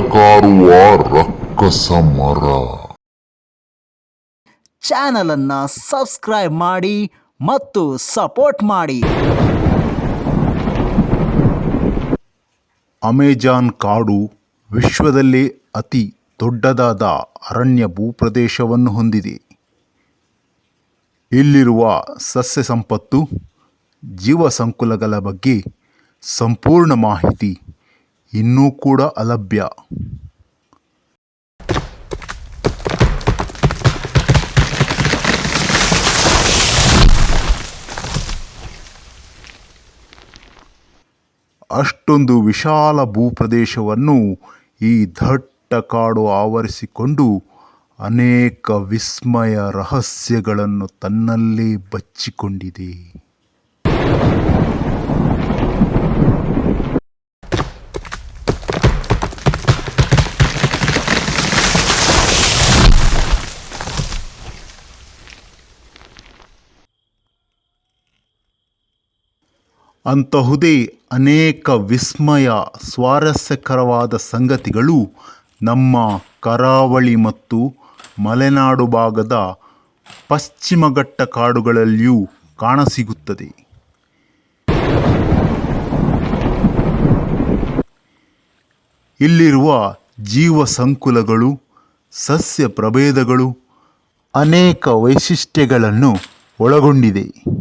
ಕಾರುವ ರಕ್ಕಸ ಮರ. ಚಾನಲನ್ನು ಸಬ್ಸ್ಕ್ರೈಬ್ ಮಾಡಿ ಮತ್ತು ಸಪೋರ್ಟ್ ಮಾಡಿ. ಅಮೆಜಾನ್ ಕಾಡು ವಿಶ್ವದಲ್ಲೇ ಅತಿ ದೊಡ್ಡದಾದ ಅರಣ್ಯ ಭೂಪ್ರದೇಶವನ್ನು ಹೊಂದಿದೆ. ಇಲ್ಲಿರುವ ಸಸ್ಯ ಸಂಪತ್ತು ಜೀವ ಸಂಕುಲಗಳ ಬಗ್ಗೆ ಸಂಪೂರ್ಣ ಮಾಹಿತಿ ಇನ್ನೂ ಕೂಡ ಅಲಭ್ಯ. ಅಷ್ಟೊಂದು ವಿಶಾಲ ಭೂಪ್ರದೇಶವನ್ನು ಈ ದಟ್ಟ ಕಾಡು ಆವರಿಸಿಕೊಂಡು ಅನೇಕ ವಿಸ್ಮಯ ರಹಸ್ಯಗಳನ್ನು ತನ್ನಲ್ಲೇ ಬಚ್ಚಿಕೊಂಡಿದೆ. ಅಂತಹುದೇ ಅನೇಕ ವಿಸ್ಮಯ, ಸ್ವಾರಸ್ಯಕರವಾದ ಸಂಗತಿಗಳು ನಮ್ಮ ಕರಾವಳಿ ಮತ್ತು ಮಲೆನಾಡು ಭಾಗದ ಪಶ್ಚಿಮಘಟ್ಟ ಕಾಡುಗಳಲ್ಲಿಯೂ ಕಾಣಸಿಗುತ್ತದೆ. ಇಲ್ಲಿರುವ ಜೀವ ಸಂಕುಲಗಳು ಸಸ್ಯ ಪ್ರಭೇದಗಳು ಅನೇಕ ವೈಶಿಷ್ಟ್ಯಗಳನ್ನು ಒಳಗೊಂಡಿದೆ.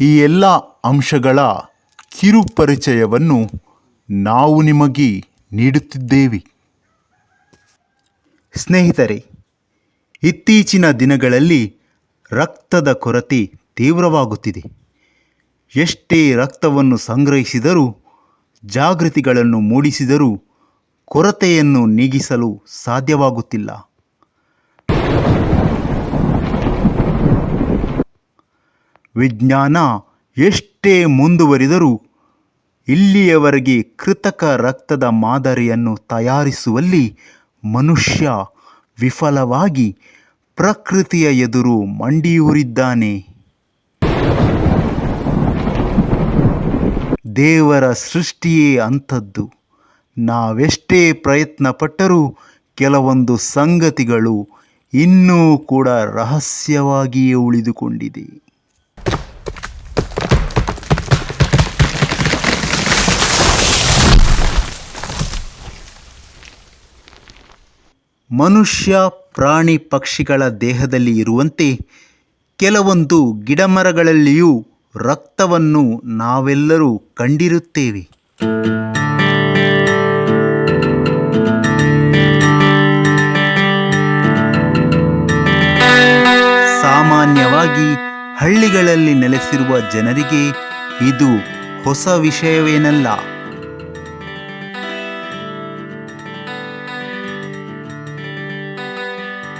ಈ ಎಲ್ಲ ಅಂಶಗಳ ಕಿರು ಪರಿಚಯವನ್ನು ನಾವು ನಿಮಗೆ ನೀಡುತ್ತಿದ್ದೇವೆ. ಸ್ನೇಹಿತರೆ, ಇತ್ತೀಚಿನ ದಿನಗಳಲ್ಲಿ ರಕ್ತದ ಕೊರತೆ ತೀವ್ರವಾಗುತ್ತಿದೆ. ಎಷ್ಟೇ ರಕ್ತವನ್ನು ಸಂಗ್ರಹಿಸಿದರೂ, ಜಾಗೃತಿಗಳನ್ನು ಮೂಡಿಸಿದರೂ ಕೊರತೆಯನ್ನು ನೀಗಿಸಲು ಸಾಧ್ಯವಾಗುತ್ತಿಲ್ಲ. ವಿಜ್ಞಾನ ಎಷ್ಟೇ ಮುಂದುವರಿದರೂ ಇಲ್ಲಿಯವರೆಗೆ ಕೃತಕ ರಕ್ತದ ಮಾದರಿಯನ್ನು ತಯಾರಿಸುವಲ್ಲಿ ಮನುಷ್ಯ ವಿಫಲವಾಗಿ ಪ್ರಕೃತಿಯ ಎದುರು ಮಂಡಿಯೂರಿದ್ದಾನೆ. ದೇವರ ಸೃಷ್ಟಿಯೇ ಅಂಥದ್ದು. ನಾವೆಷ್ಟೇ ಪ್ರಯತ್ನ ಪಟ್ಟರೂ ಕೆಲವೊಂದು ಸಂಗತಿಗಳು ಇನ್ನೂ ಕೂಡ ರಹಸ್ಯವಾಗಿಯೇ ಉಳಿದುಕೊಂಡಿದೆ. ಮನುಷ್ಯ ಪ್ರಾಣಿ ಪಕ್ಷಿಗಳ ದೇಹದಲ್ಲಿ ಇರುವಂತೆ ಕೆಲವೊಂದು ಗಿಡಮರಗಳಲ್ಲಿಯೂ ರಕ್ತವನ್ನು ನಾವೆಲ್ಲರೂ ಕಂಡಿರುತ್ತೇವೆ. ಸಾಮಾನ್ಯವಾಗಿ ಹಳ್ಳಿಗಳಲ್ಲಿ ನೆಲೆಸಿರುವ ಜನರಿಗೆ ಇದು ಹೊಸ ವಿಷಯವೇನಲ್ಲ.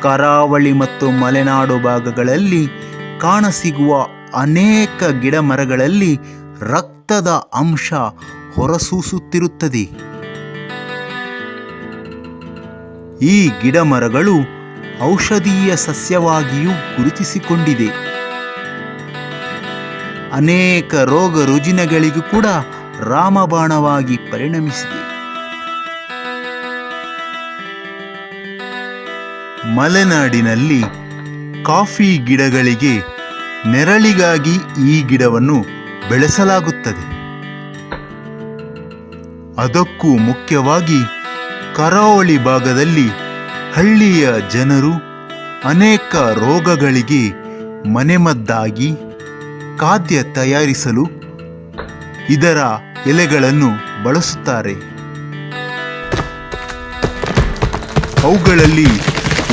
ಕರಾವಳಿ ಮತ್ತು ಮಲೆನಾಡು ಭಾಗಗಳಲ್ಲಿ ಕಾಣಸಿಗುವ ಅನೇಕ ಗಿಡಮರಗಳಲ್ಲಿ ರಕ್ತದ ಅಂಶ ಹೊರಸೂಸುತ್ತಿರುತ್ತದೆ. ಈ ಗಿಡಮರಗಳು ಔಷಧೀಯ ಸಸ್ಯವಾಗಿಯೂ ಗುರುತಿಸಿಕೊಂಡಿದೆ. ಅನೇಕ ರೋಗ ರುಜಿನಗಳಿಗೂ ಕೂಡ ರಾಮಬಾಣವಾಗಿ ಪರಿಣಮಿಸಿದೆ. ಮಲೆನಾಡಿನಲ್ಲಿ ಕಾಫಿ ಗಿಡಗಳಿಗೆ ನೆರಳಿಗಾಗಿ ಈ ಗಿಡವನ್ನು ಬೆಳೆಸಲಾಗುತ್ತದೆ. ಅದಕ್ಕೂ ಮುಖ್ಯವಾಗಿ ಕರಾವಳಿ ಭಾಗದಲ್ಲಿ ಹಳ್ಳಿಯ ಜನರು ಅನೇಕ ರೋಗಗಳಿಗೆ ಮನೆಮದ್ದಾಗಿ ಖಾದ್ಯ ತಯಾರಿಸಲು ಇದರ ಎಲೆಗಳನ್ನು ಬಳಸುತ್ತಾರೆ. ಅವುಗಳಲ್ಲಿ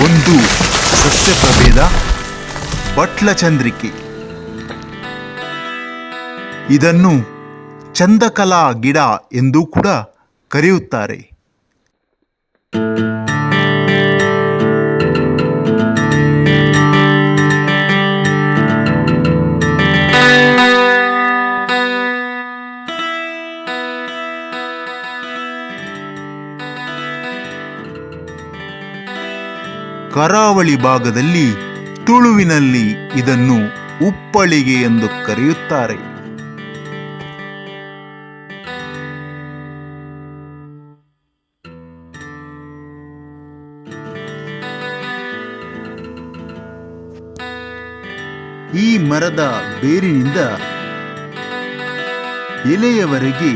ಒಂದು ಸಸ್ಯ ಪ್ರಭೇದ ಬಟ್ಲಚಂದ್ರಿಕೆ ಇದನ್ನು ಚಂದಕಲಾ ಗಿಡ ಎಂದು ಕೂಡ ಕರೆಯುತ್ತಾರೆ. ಕರಾವಳಿ ಭಾಗದಲ್ಲಿ ತುಳುವಿನಲ್ಲಿ ಇದನ್ನು ಉಪ್ಪಳಿಗೆ ಎಂದು ಕರೆಯುತ್ತಾರೆ. ಈ ಮರದ ಬೇರಿನಿಂದ ಎಲೆಯವರೆಗೆ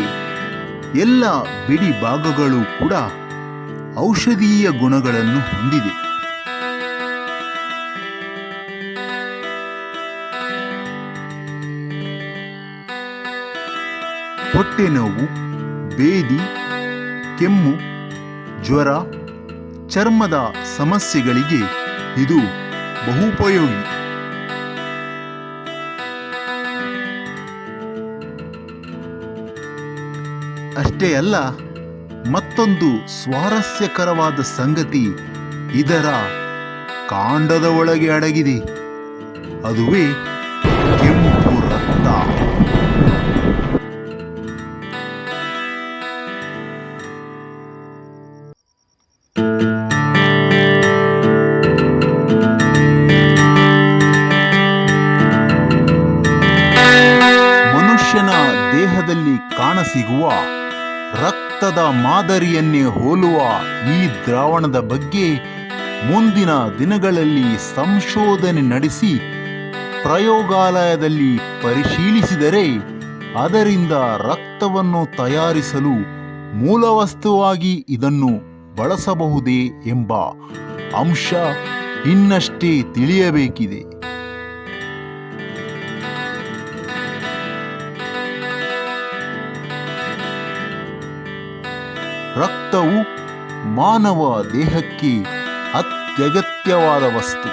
ಎಲ್ಲ ಬಿಡಿ ಭಾಗಗಳು ಕೂಡ ಔಷಧೀಯ ಗುಣಗಳನ್ನು ಹೊಂದಿದೆ. ಹೊಟ್ಟೆ ನೋವು, ಬೇದಿ, ಕೆಮ್ಮು, ಜ್ವರ, ಚರ್ಮದ ಸಮಸ್ಯೆಗಳಿಗೆ ಇದು ಬಹುಪಯೋಗಿ. ಅಷ್ಟೇ ಅಲ್ಲ, ಮತ್ತೊಂದು ಸ್ವಾರಸ್ಯಕರವಾದ ಸಂಗತಿ ಇದರ ಕಾಂಡದ ಒಳಗೆ ಅಡಗಿದೆ. ಅದುವೇ ಕಾಣಸಿಗುವ ರಕ್ತದ ಮಾದರಿಯನ್ನೇ ಹೋಲುವ ಈ ದ್ರಾವಣದ ಬಗ್ಗೆ ಮುಂದಿನ ದಿನಗಳಲ್ಲಿ ಸಂಶೋಧನೆ ನಡೆಸಿ ಪ್ರಯೋಗಾಲಯದಲ್ಲಿ ಪರಿಶೀಲಿಸಿದರೆ ಅದರಿಂದ ರಕ್ತವನ್ನು ತಯಾರಿಸಲು ಮೂಲವಸ್ತುವಾಗಿ ಇದನ್ನು ಬಳಸಬಹುದೇ ಎಂಬ ಅಂಶ ಇನ್ನಷ್ಟೇ ತಿಳಿಯಬೇಕಿದೆ. ರಕ್ತವು ಮಾನವ ದೇಹಕ್ಕೆ ಅತ್ಯಗತ್ಯವಾದ ವಸ್ತು.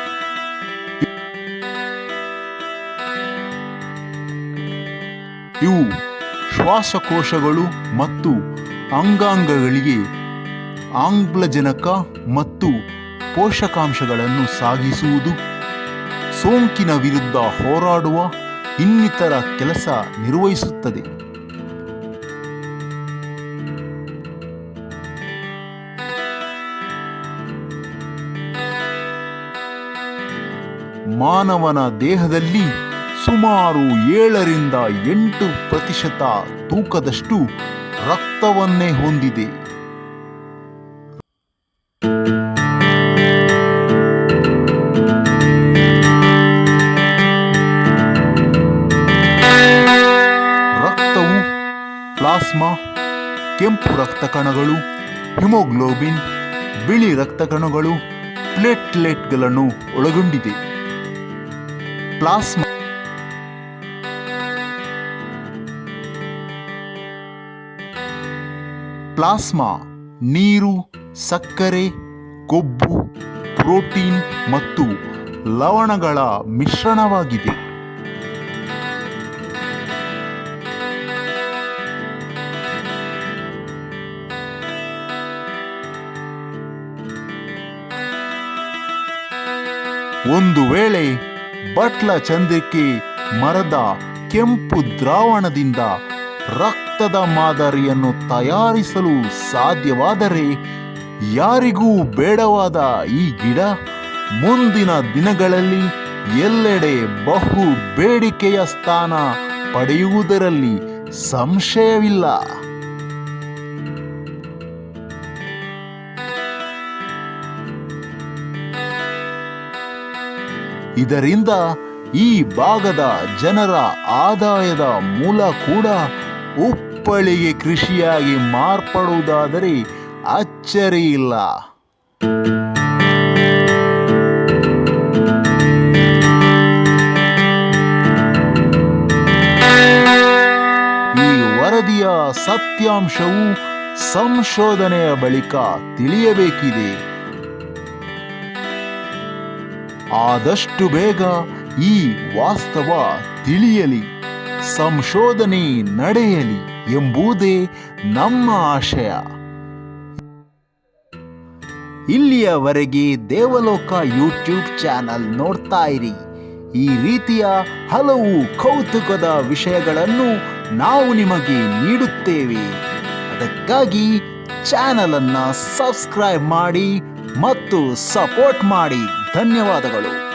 ಇವು ಶ್ವಾಸಕೋಶಗಳು ಮತ್ತು ಅಂಗಾಂಗಗಳಿಗೆ ಆಮ್ಲಜನಕ ಮತ್ತು ಪೋಷಕಾಂಶಗಳನ್ನು ಸಾಗಿಸುವುದು, ಸೋಂಕಿನ ವಿರುದ್ಧ ಹೋರಾಡುವ ಇನ್ನಿತರ ಕೆಲಸ ನಿರ್ವಹಿಸುತ್ತದೆ. ಮಾನವನ ದೇಹದಲ್ಲಿ ಸುಮಾರು ಏಳರಿಂದ ಎಂಟು ಪ್ರತಿಶತ ತೂಕದಷ್ಟು ರಕ್ತವನ್ನೇ ಹೊಂದಿದೆ. ರಕ್ತವು ಪ್ಲಾಸ್ಮಾ, ಕೆಂಪು ರಕ್ತ ಕಣಗಳು ಹಿಮೋಗ್ಲೋಬಿನ್, ಬಿಳಿ ರಕ್ತ ಕಣಗಳು ಪ್ಲೇಟ್ಲೆಟ್ಗಳನ್ನು ಒಳಗೊಂಡಿದೆ. ಪ್ಲಾಸ್ಮಾ ಪ್ಲಾಸ್ಮಾ ನೀರು ಸಕ್ಕರೆ ಕೊಬ್ಬು ಪ್ರೋಟೀನ್ ಮತ್ತು ಲವಣಗಳ ಮಿಶ್ರಣವಾಗಿದೆ. ಒಂದು ವೇಳೆ ಬಟ್ಲ ಚಂದ್ರಿಕೆ ಮರದ ಕೆಂಪು ದ್ರಾವಣದಿಂದ ರಕ್ತದ ಮಾದರಿಯನ್ನು ತಯಾರಿಸಲು ಸಾಧ್ಯವಾದರೆ ಯಾರಿಗೂ ಬೇಡವಾದ ಈ ಗಿಡ ಮುಂದಿನ ದಿನಗಳಲ್ಲಿ ಎಲ್ಲೆಡೆ ಬಹು ಬೇಡಿಕೆಯ ಸ್ಥಾನ ಪಡೆಯುವುದರಲ್ಲಿ ಸಂಶಯವಿಲ್ಲ. ಇದರಿಂದ ಈ ಭಾಗದ ಜನರ ಆದಾಯದ ಮೂಲ ಕೂಡ ಉಪ್ಪಳಿಗೆ ಕೃಷಿಯಾಗಿ ಮಾರ್ಪಡುವುದಾದರೆ ಅಚ್ಚರಿ ಇಲ್ಲ. ಈ ವರದಿಯ ಸತ್ಯಾಂಶವು ಸಂಶೋಧನೆಯ ಬಳಿಕ ತಿಳಿಯಬೇಕಿದೆ. ಆದಷ್ಟು ಬೇಗ ಈ ವಾಸ್ತವ ತಿಳಿಯಲಿ, ಸಂಶೋಧನೆ ನಡೆಯಲಿ ಎಂಬುದೇ ನಮ್ಮ ಆಶಯ. ಇಲ್ಲಿಯವರೆಗೆ ದೇವಲೋಕ ಯೂಟ್ಯೂಬ್ ಚಾನಲ್ ನೋಡ್ತಾ ಇರಿ. ಈ ರೀತಿಯ ಹಲವು ಕೌತುಕದ ವಿಷಯಗಳನ್ನು ನಾವು ನಿಮಗೆ ನೀಡುತ್ತೇವೆ. ಅದಕ್ಕಾಗಿ ಚಾನಲನ್ನು ಸಬ್ಸ್ಕ್ರೈಬ್ ಮಾಡಿ ಮತ್ತು ಸಪೋರ್ಟ್ ಮಾಡಿ. ಧನ್ಯವಾದಗಳು.